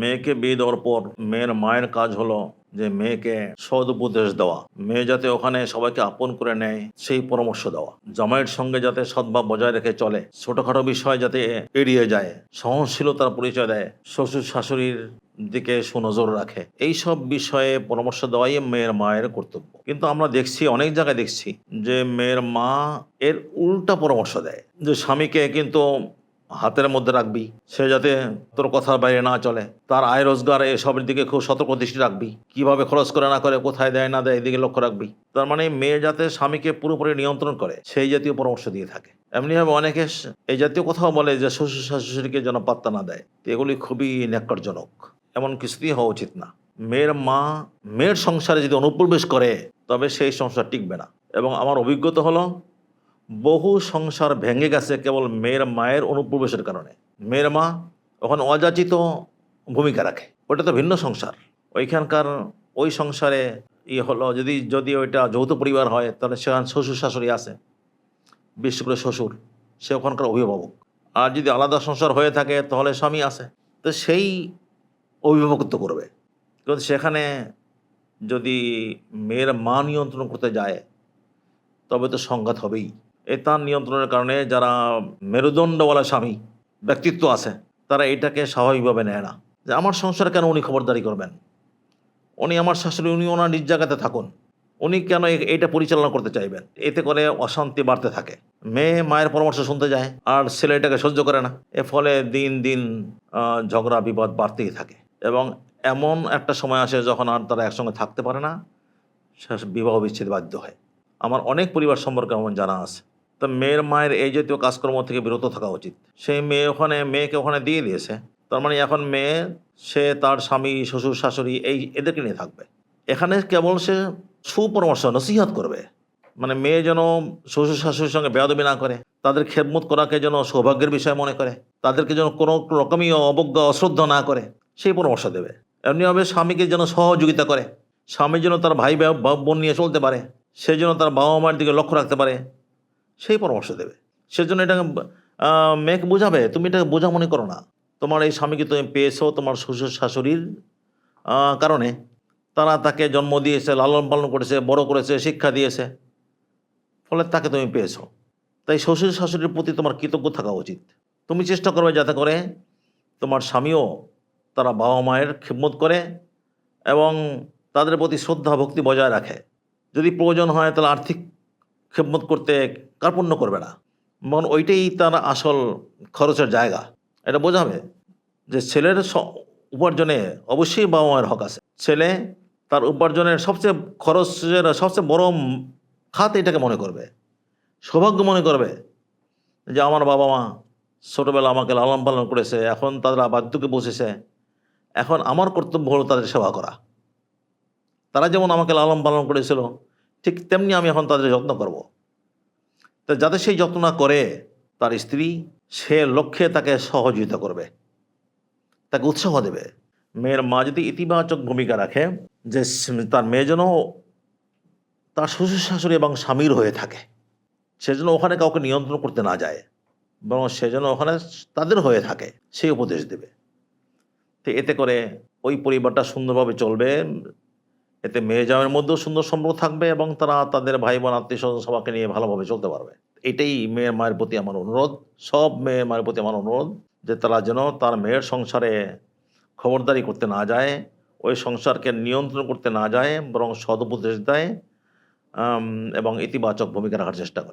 মেয়েকে বিয়ে দেওয়ার পর মেয়ের মায়ের কাজ হলো যে মেয়েকে সদ উপদেশ দেওয়া। মেয়ে যাতে ওখানে সবাইকে আপন করে নেয়, সেই পরামর্শ দেওয়া। জামাইয়ের সঙ্গে যাতে সদ্ভাব বজায় রেখে চলে, ছোটখাটো বিষয় যাতে এড়িয়ে যায়, সহনশীলতার পরিচয় দেয়, শ্বশুর শাশুড়ির দিকে সুনজর রাখে। এই সব বিষয়ে পরামর্শ দেওয়াই মেয়ের মায়ের কর্তব্য। কিন্তু আমরা দেখছি, অনেক জায়গায় দেখছি যে মেয়ের মা এর উল্টা পরামর্শ দেয়। যে স্বামীকে কিন্তু হাতের মধ্যে রাখবি। সে যাতে তোর কথার বাইরে না চলে। তার আয় রোজগার, এসবের দিকে খুব সতর্ক দৃষ্টি রাখবি। কীভাবে খরচ করে না করে, কোথায় দেয় না দেয়, এদিকে লক্ষ্য রাখবি। তার মানে মেয়ে যাতে স্বামীকে পুরোপুরি নিয়ন্ত্রণ করে, সেই জাতীয় পরামর্শ দিয়ে থাকে। এমনিভাবে অনেকে এই জাতীয় কথাও বলে যে, শ্বশুর শাশুড়িকে যেন পাত্তা না দেয়। এগুলি খুবই ন্যাক্কারজনক। এমন কিছুতেই হওয়া উচিত না। মেয়ের মা, মেয়ের সংসারে যদি অনুপ্রবেশ করে, তবে সেই সংসার টিকবে না। এবং আমার অভিজ্ঞতা হলো বহু সংসার ভেঙে গেছে কেবল মেয়ের মায়ের অনুপ্রবেশের কারণে। মেয়ের মা ওখানে অযাচিত ভূমিকা রাখে। ওটা তো ভিন্ন সংসার। ওইখানকার ওই সংসারে ইয়ে হলো, যদি যদি ওইটা যৌথ পরিবার হয়, তাহলে সেখানে শ্বশুর শাশুড়ি আছে। বিশেষ করে শ্বশুর, সে ওখানকার অভিভাবক। আর যদি আলাদা সংসার হয়ে থাকে, তাহলে স্বামী আছে। তো সেই অভিভাবকত্ব করবে। কিন্তু সেখানে যদি মেয়ের মা নিয়ন্ত্রণ করতে যায়, তবে তো সংঘাত হবেই। এ তার নিয়ন্ত্রণের কারণে যারা মেরুদণ্ডওয়ালা স্বামী, ব্যক্তিত্ব আছে, তারা এটাকে স্বাভাবিকভাবে নেয় না। যে আমার সংসারে কেন উনি খবরদারি করবেন? উনি আমার শাশুড়ি, উনি ওনার নিজ জায়গাতে থাকুন। উনি কেন এইটা পরিচালনা করতে চাইবেন? এতে করে অশান্তি বাড়তে থাকে। মেয়ে মায়ের পরামর্শ শুনতে যায়, আর ছেলেটাকে সহ্য করে না। এ ফলে দিন দিন ঝগড়া বিপদ বাড়তেই থাকে। এবং এমন একটা সময় আসে যখন আর তারা একসঙ্গে থাকতে পারে না বিবাহ বিচ্ছেদ বাধ্য হয়। আমার অনেক পরিবার সম্পর্কে আমার জানা আছে। তো মেয়ের মায়ের এই জাতীয় কাজকর্ম থেকে বিরত থাকা উচিত। সেই মেয়ে ওখানে, মেয়েকে ওখানে দিয়ে দিয়েছে। তার মানে এখন মেয়ে, সে তার স্বামী, শ্বশুর, শাশুড়ি এই এদেরকে নিয়ে থাকবে। এখানে কেবল সে সুপরামর্শ, নসিহত করবে। মানে মেয়ে যেন শ্বশুর, শাশুড়ির সঙ্গে বেয়াদবি না করে, তাদের খেদমত করাকে যেন সৌভাগ্যের বিষয় মনে করে, তাদেরকে যেন কোনো রকমই অবজ্ঞা, অশ্রদ্ধা না করে, সেই পরামর্শ দেবে। এমনিভাবে স্বামীকে যেন সহযোগিতা করে, স্বামী যেন তার ভাই বোন নিয়ে চলতে পারে, সে যেন তার বাবা মায়ের দিকে লক্ষ্য রাখতে পারে সেই পরামর্শ দেবে। সেজন্য এটাকে মেয়েকে বোঝাবে, তুমি এটাকে বোঝা মনে করো না। তোমার এই স্বামীকে তুমি পেয়েছ তোমার শ্বশুর শাশুড়ির কারণে। তারা তাকে জন্ম দিয়েছে, লালন পালন করেছে, বড় করেছে, শিক্ষা দিয়েছে। ফলে তাকে তুমি পেয়েছ। তাই শ্বশুর শাশুড়ির প্রতি তোমার কৃতজ্ঞ থাকা উচিত। তুমি চেষ্টা করবে যাতে করে তোমার স্বামীও তারা বাবা মায়ের খেদমত করে এবং তাদের প্রতি শ্রদ্ধা, ভক্তি বজায় রাখে। যদি প্রয়োজন হয় তাহলে আর্থিক খেদমত করতে কার্পণ্য করবে না। মন ওইটাই তার আসল খরচের জায়গা। এটা বোঝাবে যে ছেলের উপার্জনে অবশ্যই বাবা মায়ের হক আছে। ছেলে তার উপার্জনের সবচেয়ে খরচের সবচেয়ে বড় খাত এটাকে মনে করবে। সৌভাগ্য মনে করবে যে আমার বাবা মা ছোটোবেলা আমাকে লালন পালন করেছে, এখন তারা বাধ্যকে বসেছে, এখন আমার কর্তব্য হলো তাদের সেবা করা। তারা যেমন আমাকে লালন পালন করেছিল ঠিক তেমনি আমি এখন তাদের যত্ন করব। তা যাতে সেই যত্ন না করে, তার স্ত্রী, সে লক্ষ্যে তাকে সহযোগিতা করবে। তাকে উৎসাহ দেবে। মেয়ের মা যদি ইতিবাচক ভূমিকা রাখে, যে তার মেয়ে যেন তার শ্বশুর শাশুড়ি এবং স্বামীর হয়ে থাকে। সে যেন ওখানে কাউকে নিয়ন্ত্রণ করতে না যায়, বরং সে যেন ওখানে তাদের হয়ে থাকে, সেই উপদেশ দেবে। তো এতে করে ওই পরিবারটা সুন্দরভাবে চলবে। এতে মেয়ে জামের মধ্যেও সুন্দর সম্পর্ক থাকবে এবং তারা তাদের ভাই বোন আত্মীয় স্বজন সবাইকে নিয়ে ভালোভাবে চলতে পারবে। এটাই মেয়ের মায়ের প্রতি আমার অনুরোধ। সব মেয়ের মায়ের প্রতি আমার অনুরোধ যে তারা যেন তার মেয়ের সংসারে খবরদারি করতে না যায়, ওই সংসারকে নিয়ন্ত্রণ করতে না যায়, বরং সদুপদেশ দেয় এবং ইতিবাচক ভূমিকা রাখার চেষ্টা করে।